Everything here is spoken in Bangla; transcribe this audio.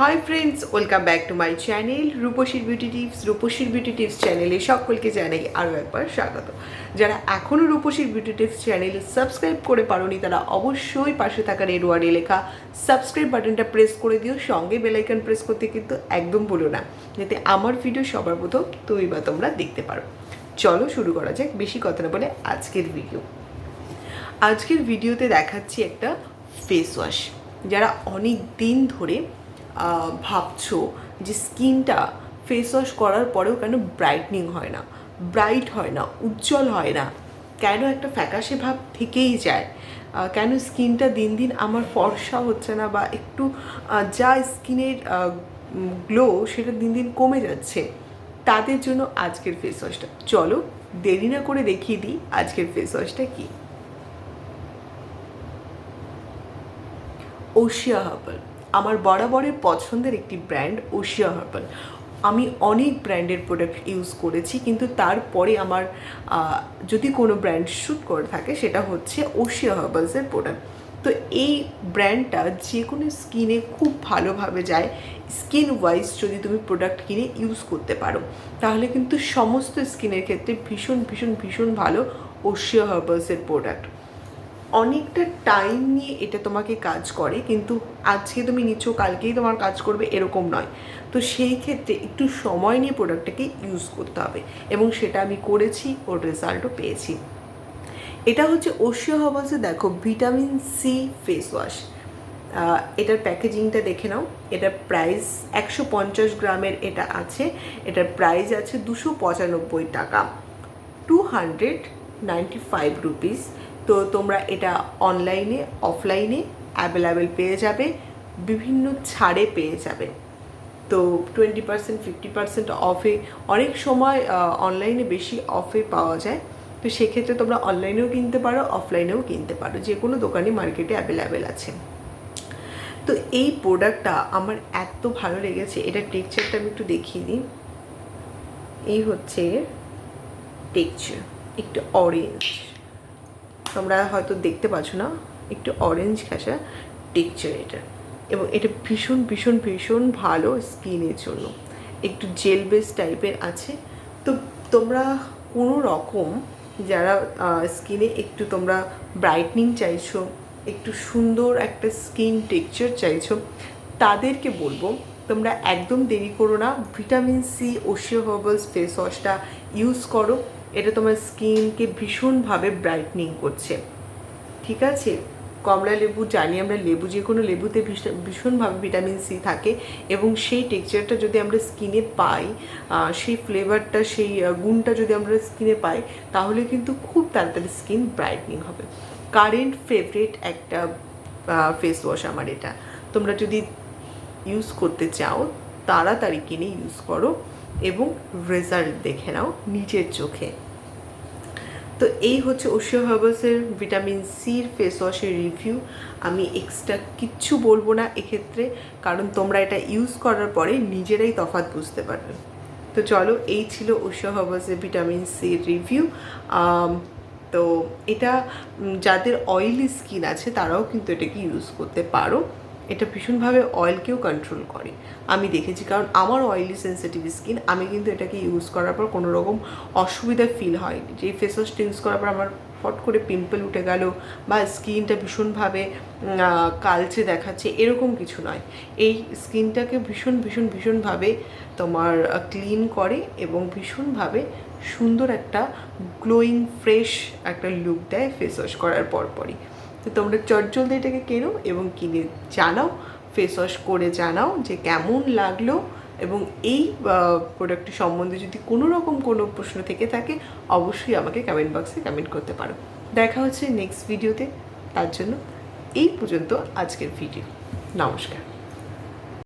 Hi friends welcome back to my channel রূপসীর beauty tips রূপসীর বিউটি টিপস চ্যানেলে সকলকে জানাই আরও একবার স্বাগত। যারা এখনও রূপসীর বিউটি টিপস চ্যানেল সাবস্ক্রাইব করে পারোনি, তারা অবশ্যই পাশে থাকা রেড ওয়ার্ডে লেখা সাবস্ক্রাইব বাটনটা প্রেস করে দিও, সঙ্গে বেলাইকন প্রেস করতে কিন্তু একদম ভুলো না, যাতে আমার ভিডিও সবার প্রথম তুমি বা তোমরা দেখতে পারো। চলো শুরু করা যাক, বেশি কথা না বলে আজকের ভিডিও আজকের ভিডিওতে দেখাচ্ছি একটা ফেস ওয়াশ যারা অনেক দিন ধরে ভাবছ যে স্কিনটা ফেস ওয়াশ করার পরেও কেন ব্রাইটনিং হয় না? ব্রাইট হয় না, উজ্জ্বল হয় না? কেন একটা ফ্যাকাশে ভাব থেকেই যায়? কেন স্কিনটা দিন দিন আমার ফর্সা হচ্ছে না বা একটু যা স্কিনের গ্লো সেটা দিন দিন কমে যাচ্ছে? তাদের জন্য আজকের ফেস ওয়াশটা চলো, দেরি না করে দেখিয়ে দিই আজকের ফেস ওয়াশটা কী। ওশিয়া হার্বাল। আমার বরাবরের পছন্দের একটি ব্র্যান্ড ওশিয়া হার্বাল। আমি অনেক ব্র্যান্ডের প্রোডাক্ট ইউজ করেছি, কিন্তু তারপরে আমার যদি কোনো ব্র্যান্ড শ্যুট করে থাকে, সেটা হচ্ছে ওশিয়া হার্বালসের প্রোডাক্ট। তো এই ব্র্যান্ডটা যে কোনো স্কিনে খুব ভালোভাবে যায়। স্কিন ওয়াইজ যদি তুমি প্রোডাক্ট কিনে ইউজ করতে পারো, তাহলে কিন্তু সমস্ত স্কিনের ক্ষেত্রে ভীষণ ভীষণ ভীষণ ভালো ওশিয়া হার্বালসের প্রোডাক্ট। অনেকটা টাইম নিয়ে এটা তোমাকে কাজ করে, কিন্তু আজকে তুমি নিচ্ছ, কালকেই তোমার কাজ করবে এরকম নয়। তো সেই ক্ষেত্রে একটু সময় নিয়ে প্রোডাক্টটাকে ইউজ করতে হবে এবং সেটা আমি করেছি, ওর রেজাল্টও পেয়েছি। এটা হচ্ছে ওশিয়া হবাসে দেখো ভিটামিন সি ফেস ওয়াশ এটার প্যাকেজিংটা দেখে নাও, এটার প্রাইস একশো পঞ্চাশ গ্রামের এটা আছে, এটার প্রাইস আছে দুশো পঁচানব্বই টাকা। Two hundred ninety five rupees তো তোমরা এটা অনলাইনে অফলাইনে অ্যাভেলেবেল পেয়ে যাবে, বিভিন্ন ছাড়ে পেয়ে যাবে। তো টোয়েন্টি পার্সেন্ট ফিফটি পার্সেন্ট অফে অনেক সময় অনলাইনে বেশি অফে পাওয়া যায়। তো সেক্ষেত্রে তোমরা অনলাইনেও কিনতে পারো অফলাইনেও কিনতে পারো, যে কোনো দোকানে মার্কেটে অ্যাভেলেবেল আছে। তো এই প্রোডাক্টটা আমার এত ভালো লেগেছে, এটা টেক্সচারটা আমি একটু দেখিয়ে দিই। এই হচ্ছে টেক্সচার একটু অরেঞ্জ তোমরা হয়তো দেখতে পাচ্ছ না, একটু অরেঞ্জ ঘাসা টেক্সচার এটা। এবং এটা ভীষণ ভীষণ ভীষণ ভালো স্কিনের জন্য। একটু জেল বেস টাইপের আছে। তো তোমরা কোনো রকম যারা স্কিনে একটু তোমরা ব্রাইটনিং চাইছো, একটু সুন্দর একটা স্কিন টেক্সচার চাইছো, তাদেরকে বলব, তোমরা একদম দেরি করো না। Vitamin C Oshea herbals face ওয়াশটা use করো। এটা তোমার স্কিনকে ভীষণভাবে ব্রাইটনিং করছে। ঠিক আছে? কমলা লেবু, জানি আমরা লেবু, যে কোনো লেবুতে ভীষণ- ভীষণভাবে ভিটামিন সি থাকে এবং সেই টেক্সচারটা যদি আমরা স্কিনে পাই সেই ফ্লেভারটা সেই গুণটা যদি আমরা স্কিনে পাই, তাহলে কিন্তু খুব তাড়াতাড়ি স্কিন ব্রাইটনিং হবে। কারেন্ট ফেভারিট একটা ফেস ওয়াশ আমার এটা। তোমরা যদি ইউজ করতে চাও, তাড়াতাড়ি কিনে ইউজ করো এবং রেজাল্ট দেখে নাও নিজের চোখে। তো এই হচ্ছে ওশিও হার্বাসের ভিটামিন সির ফেস ওয়াশের রিভিউ আমি এক্সট্রা কিচ্ছু বলব না এক্ষেত্রে, কারণ তোমরা এটা ইউজ করার পরে নিজেরাই তফাৎ বুঝতে পারবে। তো চলো, এই ছিল ওশিও হার্বাসের ভিটামিন সির রিভিউ তো এটা যাদের অয়েলি স্কিন আছে তারাও কিন্তু এটাকে ইউজ করতে পারো। এটা ভীষণভাবে অয়েলকেও কন্ট্রোল করে। আমি দেখেছি, কারণ আমার অয়েলি সেন্সিটিভ স্কিন আমি কিন্তু এটাকে ইউজ করার পর কোনো রকম অসুবিধা ফিল হয়নি। যে ফেস ওয়াশটা ইউজ করার পর আমার ফট করে পিম্পল উঠে গেল বা স্কিনটা ভীষণভাবে কালচে দেখাচ্ছে, এরকম কিছু নয়। এই স্কিনটাকে ভীষণ ভীষণ, ভীষণভাবে তোমার ক্লিন করে এবং ভীষণভাবে সুন্দর একটা গ্লোয়িং ফ্রেশ একটা লুক দেয় ফেস ওয়াশ করার পরপরই। তো তোমরা চটজলদি এটাকে কেনো এবং কিনে জানাও ফেস ওয়াশ করে জানাও যে কেমন লাগল এবং এই প্রোডাক্টটি সম্বন্ধে যদি কোনো রকম কোনো প্রশ্ন থেকে থাকে, অবশ্যই আমাকে কমেন্ট বক্সে কমেন্ট করতে পারো। দেখা হচ্ছে নেক্সট ভিডিওতে তার জন্য এই পর্যন্ত আজকের ভিডিও নমস্কার।